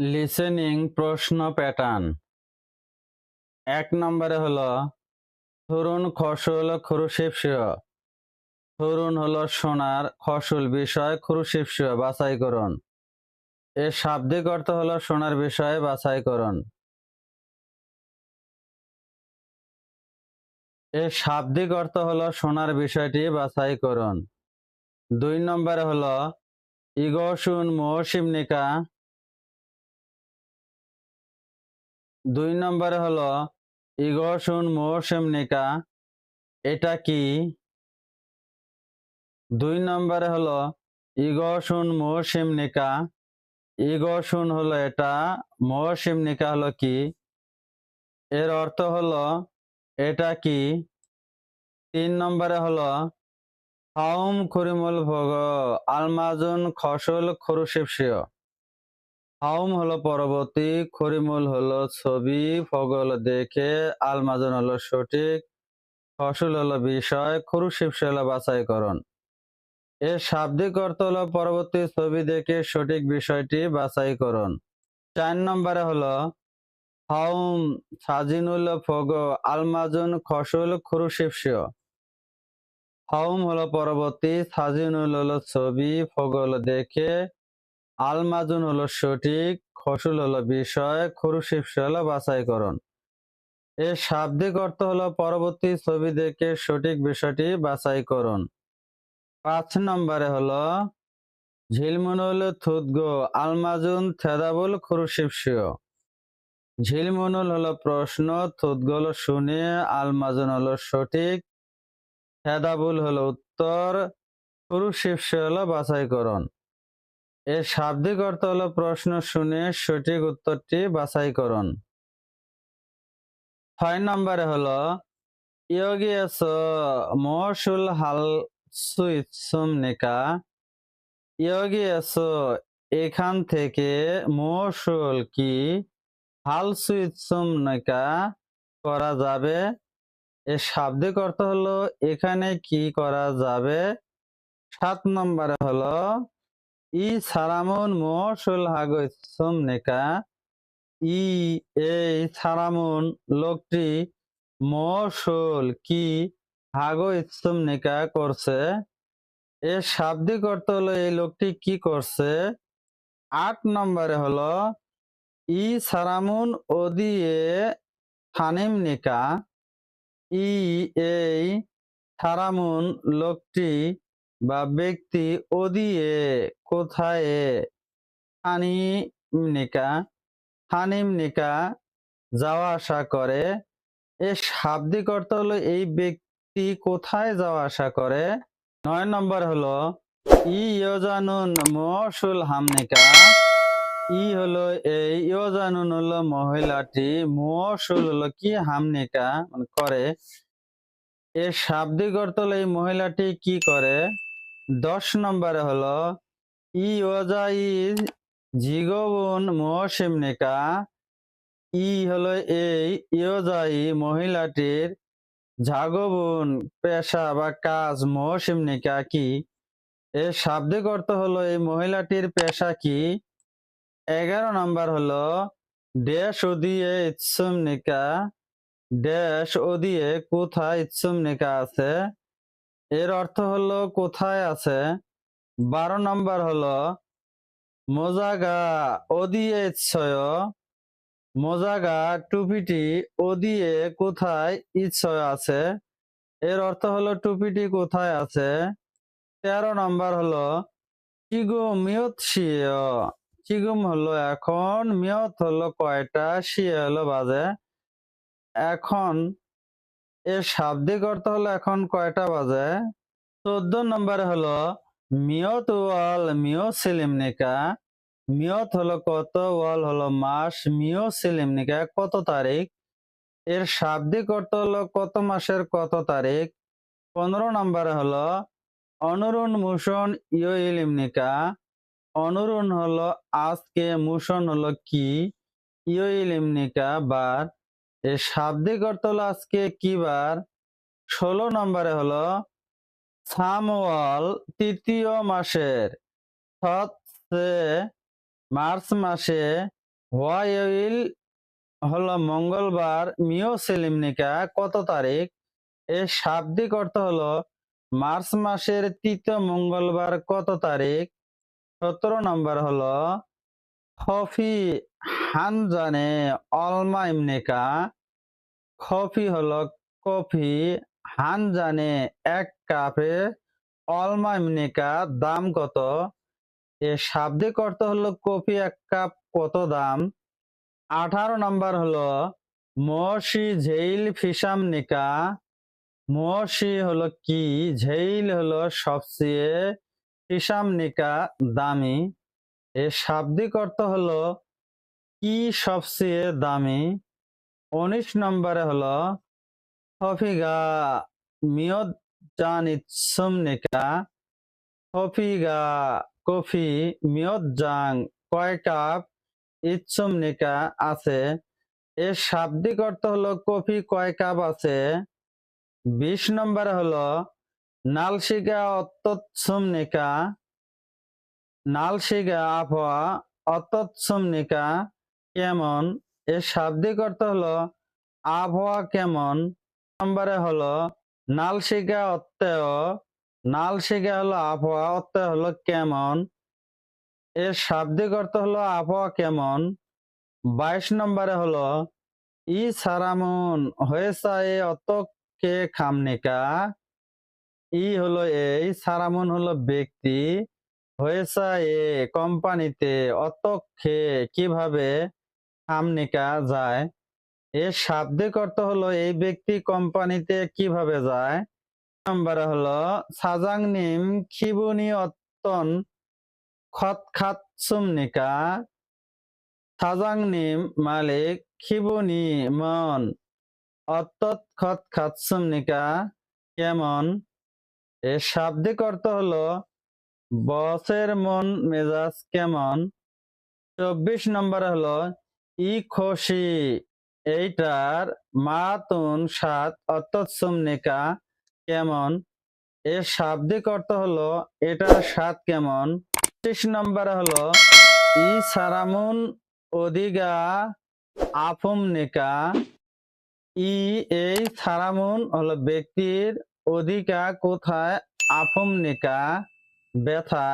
Listening প্রশ্ন pattern. এক নম্বরে হলো, তরুণ ফসল খুরুশিপসীয় তরুণ হলো সোনার ফসল বিষয় খুরুশিপসীয় বাছাই করুন। এর শাব্দিক অর্থ হলো সোনার বিষয়ে বাছাই করুন। এর শাব্দিক অর্থ হলো সোনার বিষয়টি বাছাই করুন। দুই নম্বরে হলো, ইগোসুন মৌসিমনিকা দুই নম্বরে হলো ইগোসুন মৌসিমনিকা এটা কি? দুই নম্বরে হলো ইগোসুন মৌসিমনিকা ইগোসুন হলো এটা মৌসিমনিকা হলো কি? এর অর্থ হলো, এটা কি? তিন নম্বরে হলো, হাউম খরিমুল ভোগ, আলমাজুন খসল খরুশিপসীয় হাউম হলো পরবর্তী, খরিমুল হলো ছবি, ফগল দেখে, আলমাজন হলো সঠিক, ফসল হলো বিষয় খরুশিপসী হলো বাছাইকরণ। এর শাব্দিক অর্থ হলো পরবর্তী ছবি দেখে সঠিক বিষয়টি বাছাইকরণ। চার নম্বরে হলো হাউম সাজিনুল ফগ আলমাজুন, খসল খরুশিপসীয় হাউম হলো পরবর্তী, সাজিনুল হলো ছবি, ফগল দেখে আলমাজুন হলো সঠিক, খসুল হলো বিষয় খরুশিপসী হলো বাছাইকরণ। এর শাব্দিক অর্থ হলো পরবর্তী ছবি দেখে সঠিক বিষয়টি বাছাইকরণ। পাঁচ নম্বরে হলো ঝিলমুনুল থুদগো আলমাজুন থেদাবুল খুরুশিপসীয় ঝিলমুনুল হলো প্রশ্ন থুদগোল শুনে, আলমাজুন হলো সঠিক, থেদাবুল হলো উত্তর খুরুশিপসী হলো বাছাইকরণ। এর শাব্দিক অর্থ হলো প্রশ্ন শুনে সঠিক উত্তরটি বাছাই করুন ছয় নম্বরে হলো ইয়োগিয়াস মশুল হাল সুইৎসুমনিকা ইয়োগিয়াস এখান থেকে মশুল কি হাল সুইৎসুমনিকা করা যাবে? এর শাব্দিক অর্থ হলো, এখানে কি করা যাবে? সাত নম্বরে হলো ই সারামুন মশুল হাগইসুম নেকা ই, এই সারামুন লোকটি মশুল কি হাগো ইসুম নেকা করছে? এর শাব্দিক অর্থ হলো এই লোকটি কি করছে? আট নম্বরে হলো, ই সারামুন ওদিয়ে থানিম নিকা। ই, এই সারামুন লোকটি বা ব্যক্তি ওদিয়ে কোথায়? হানিমনিকা হানিমনিকা যাওয়া আসা করে। এর শাব্দিক অর্থ হলো এই ব্যক্তি কোথায় যাওয়া আসা করে? নয় নম্বর হলো ই ইয়োজানুন মশুল হামনিকা ই হলো এই ইয়োজানুন হলো মহিলাটি মশুল হলো কি হামনিকা মানে করে। এর শাব্দিক অর্থ হলো এই মহিলাটি কি করে? দশ নম্বরে হলো, ই ওজাই জিগবন মহসিমনিকা ই হলো এই ইয়োজাই মহিলাটির ঝাগবন পেশা বা কাজ মহসিমনিকা কি? এর শাব্দিক অর্থ হলো এই মহিলাটির পেশা কি? এগারো নম্বর হলো ড্যাশ ওদিয়ে ইৎসুমনিকা ড্যাশ ওদিয়ে কোথায় ইৎসুমনিকা আছে? এর অর্থ হলো কোথায় আছে? বারো নম্বর হলো, মোজাগা ওদিয়ে ইচ্ছয় মোজাগা টুপিটি ওদিয়ে কোথায় ইচ্ছয় আছে? এর অর্থ হলো টুপিটি কোথায় আছে? তেরো নম্বর হলো চিগুম মিয়ত শিয় চিগুম হলো এখন মিয়ত হলো কয়টা, শিয়ে হলো বাজে। এখন এর শাব্দিক অর্থ হলো এখন কয়টা বাজে? চোদ্দ নম্বরে হলো মিয়ত ওয়াল মিও সিলিমনিকা মিয়ত হলো কত, ওয়াল হলো মাস মিও সিলিমনিকা কত তারিখ? এর শাব্দিক অর্থ হলো কত মাসের কত তারিখ? পনেরো নম্বরে হলো অনুরুণ মুশন ইয় ইলিমনিকা অনুরুণ হলো আজকে মুশন হলো কি? ইয় ইলিমনিকা বার। এর শাব্দিক অর্থ হলো আজকে কি বার? ষোলো নম্বরে হলো সামওয়াল তৃতীয় মাসের। মার্চ মাসে ওয়াইল হলো মঙ্গলবার মিও সেলিমনিকা কত তারিখ? এর শাব্দিক অর্থ হলো মার্চ মাসের তৃতীয় মঙ্গলবার কত তারিখ? সতেরো নম্বর হলো খফি হানজানে অলমা ইমনিকা খফি হলো কফি। হানজানে এক কাপে অলমা ইমনিকা দাম কত? এর শাব্দিক অর্থ হলো কফি এক কাপ কত দাম? আঠারো নম্বর হলো মসি ঝেইল ফিসাম নিকা। মসি হলো কি? ঝেইল হলো সবচেয়ে ফিসাম নিকা দামি। এর শাব্দিক অর্থ হলো কি সবচেয়ে দামি? উনিশ নম্বরে হলো, হফিগা মিয়দ জান ইৎসুম নিকা হফিগা কফি মিয়দ জাং কয় কাপ ইচ্ছুম নিকা আছে? এর শাব্দিক অর্থ হলো, কফি কয় কাপ আছে? বিশ নম্বরে হলো, নালশিকা অত্যৎসুম নিকা নালশিকা আবহাওয়া অত্যৎসুম নিকা কেমন? এর শাব্দিক অর্থ হলো, আবহাওয়া কেমন? নম্বরে হলো নালশিকা অত্যয় নালশিকা হলো, আবহাওয়া অত্যয় হলো কেমন? এর শাব্দিক অর্থ হলো, আবহাওয়া কেমন? বাইশ নম্বরে হলো, ই সারামুন হয়েছে এ অতকে খামনিকা। ই হলো এই সারামুন হলো ব্যক্তি। হয়েছে এ কোম্পানিতে অতক্ষে কীভাবে? খামনিকা যায় এর শাব্দিক অর্থ হলো এই ব্যক্তি কোম্পানিতে কীভাবে যায়। নম্বরে হলো, সাজাং নিম খিবুনি অত্তন খত খাত সুমনিকা সাজাং নিম মালিক খিবুনি মন অত্তৎ খত খাত সুমনিকা কেমন? এর শাব্দিক অর্থ হলো, বসের মন মেজাজ কেমন? চব্বিশ নম্বর হলো ই খুশি এইটার মাতুন সাত অত্যৎসুমনিকা কেমন? এর শাব্দিক অর্থ হলো, এটার স্বাদ কেমন? পঁচিশ নম্বরে হলো, ই সারামুন অদিগা আফুমনিকা ই এই সারামুন হলো ব্যক্তির অধিকা কোথায়? আফুমনিকা ব্যথা।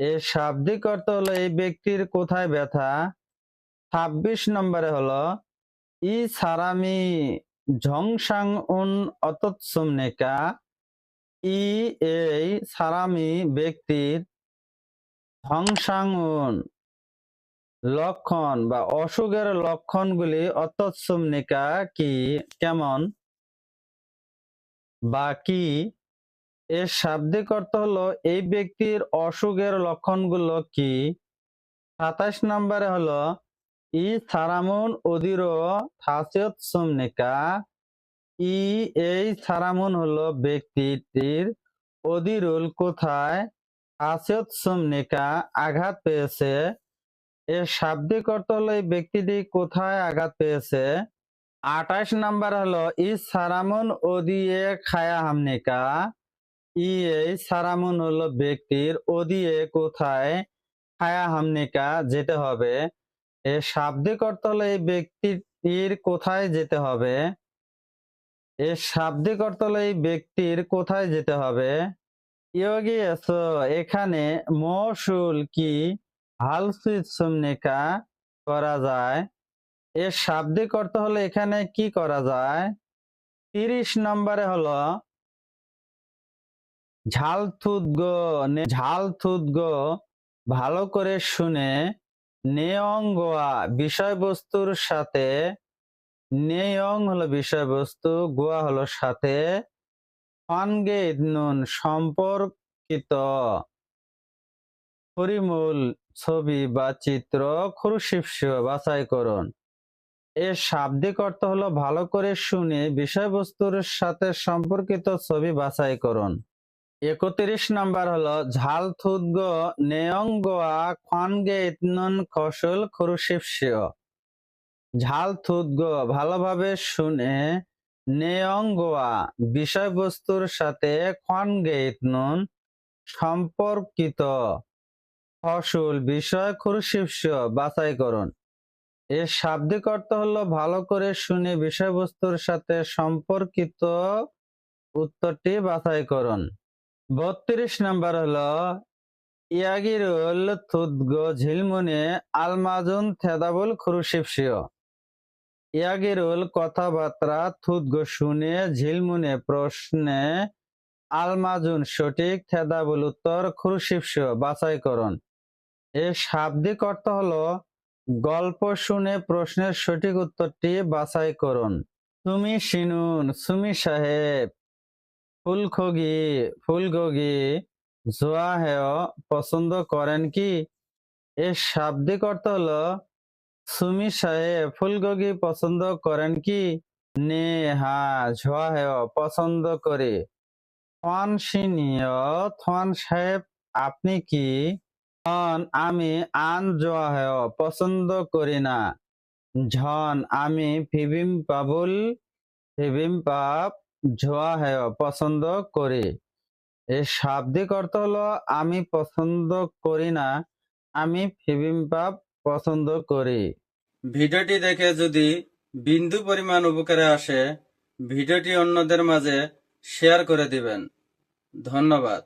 এর শাব্দিক অর্থ হলো, এই ব্যক্তির কোথায় ব্যথা? ছাব্বিশ নম্বরে হলো, ই সারামি ঝংসাং উন অতৎসুমনিকা, ই এই সারামি ব্যক্তির ধ্বংসাঙ্গুন লক্ষণ বা অসুখের লক্ষণগুলি অতৎসুমনিকা কি, কেমন? বা কি? এর শাব্দিক অর্থ হলো, এই ব্যক্তির অসুখের লক্ষণগুলো কি? সাতাশ নম্বরে হলো ই সারামুন অদির থাসিয়ত সুমনিকা। ই এই সারামুন হলো ব্যক্তিটির অদিরুল কোথায়? হাসিয়ত সুমনিকা আঘাত পেয়েছে। এর শাব্দিক অর্থ হলো এই ব্যক্তিটি কোথায় আঘাত পেয়েছে? আঠাশ নাম্বার হলো, ই সারামুন ওদিয়ে খায়া হামনিকা। ই এই সারামুন হলো ব্যক্তির ওদিয়ে কোথায় খায়া হামনিকা, যেতে হবে। এর শাব্দিক অর্থ হলো এই ব্যক্তিটির কোথায় যেতে হবে। এর শাব্দিক অর্থ হলো এই ব্যক্তির কোথায় যেতে হবে। ইয়োগি এখানে মৌসুল কি হালসুইট করা যায়? এর শাব্দিক অর্থ হলো এখানে কি করা যায়? তিরিশ নম্বরে হলো ঝাল থুদগ ঝাল থুদগ ভালো করে শুনে নেয়ঙ্গোয়া বিষয়বস্তুর সাথে, নেয়ং হলো বিষয়বস্তু, গোয়া হলো সাথে ফানগে নুন সম্পর্কিত পরিমূল ছবি বা চিত্র খুরুশিপসিও বাছাই করুন। এর শাব্দিক অর্থ হলো ভালো করে শুনে বিষয়বস্তুর সাথে সম্পর্কিত ছবি বাছাই করুন। একত্রিশ নাম্বার হলো, ঝাল থুদগ নেয়ঙ্গোয়া খানগে ইতনুন কৌশল খুরুশিপসিও ঝাল থুদগ ভালোভাবে শুনে নেয়ঙ্গোয়া বিষয়বস্তুর সাথে খানগে ইতনুন সম্পর্কিত ফসল বিষয় খুরশিপস বাছাই করুন। এর শাব্দিক অর্থ হলো, ভালো করে শুনে বিষয়বস্তুর সাথে সম্পর্কিত উত্তরটি বাছাই করুন। বত্রিশ নম্বর হলো, ইয়াগিরুল থুদগো ঝিলমুনে আলমাজুন থেদাবুল খুরুশিপসিও ইয়াগিরুল কথাবার্তা থুদগো শুনে ঝিলমুনে প্রশ্নে, আলমাজুন সঠিক থেদাবুল উত্তর খুরুশিপসিও বাছাই করুন। এর শাব্দিক অর্থ হলো, গল্প শুনে প্রশ্নের সঠিক উত্তরটি বাছাই করুন। তুমি শিনুন সুমি সাহেব। ফুলগগি, জোয়া হেয়, পছন্দ করেন কি? এর শাব্দিক অর্থ হলো, সুমি সাহেব ফুলগগি পছন্দ করেন কি? নে হা ঝোয়া হেয়, পছন্দ করে। থন সিনিয় থন সাহেব, আপনি কি? ঝন আমি আন জোয়া হেয়, পছন্দ করি না। ঝন, আমি ফিবিম পাবুল, ফিবিম পাপ ঝোয়া হেয় পছন্দ করি। এর শাব্দিক অর্থ হলো, আমি পছন্দ করি না, আমি ফিবিম্পাপ পছন্দ করি। ভিডিওটি দেখে যদি বিন্দু পরিমাণ উপকারে আসে, ভিডিওটি অন্যদের মাঝে শেয়ার করে দিবেন। ধন্যবাদ।